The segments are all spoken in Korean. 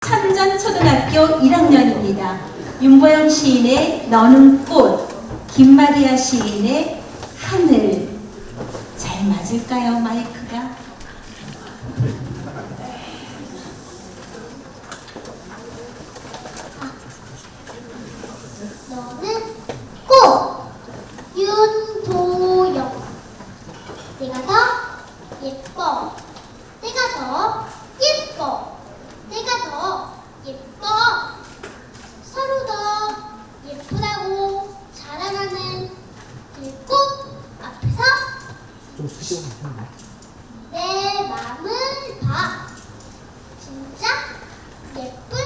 천전초등학교 1학년입니다. 윤보영 시인의 너는 꽃, 김마리아 시인의 하늘. 잘 맞을까요, 마이크가? 너는 꽃 윤도영 내가 더 예뻐 내가 더 예뻐 내가 더 예뻐 서로 더 예쁘다고 자랑하는 들꽃 앞에서 내 마음을 봐. 진짜 예쁜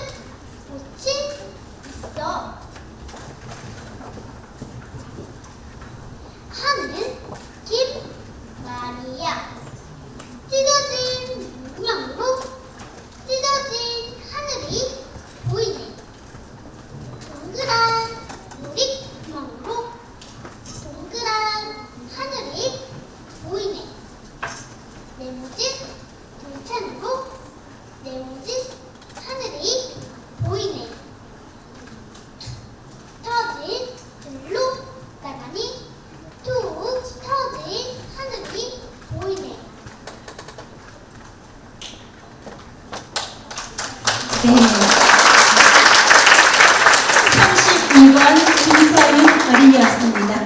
Sim.